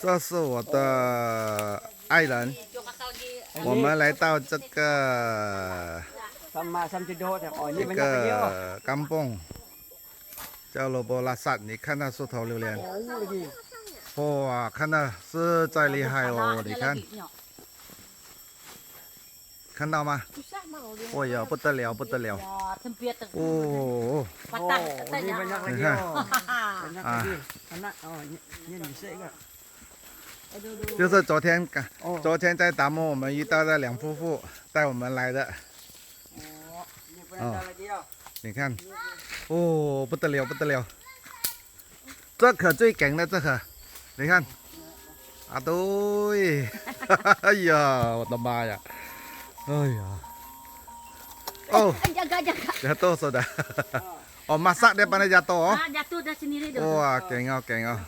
这是我的爱人，我们来到这个 sama sam cedok dah. Oh 这 ni banyak lagi oh. 个甘蹦，叫罗波拉萨。你看那树头榴莲， Oh lagi. 哇，看到实在厉害哦！你看，看到吗？ Susah mau dia. 哎呀，不得了，不得了！ Ya, sempit tu. 哦， Patah Oh, ni 就是昨天昨天在达摩我们遇到的两夫妇带我们来的。哦你看。哦不得了不得了。这可最梗的这可。你看。啊对。哎呀我的妈呀。哎呀。哦。要得瑟的哦马上的帮人家躲哦。哇梗啊梗啊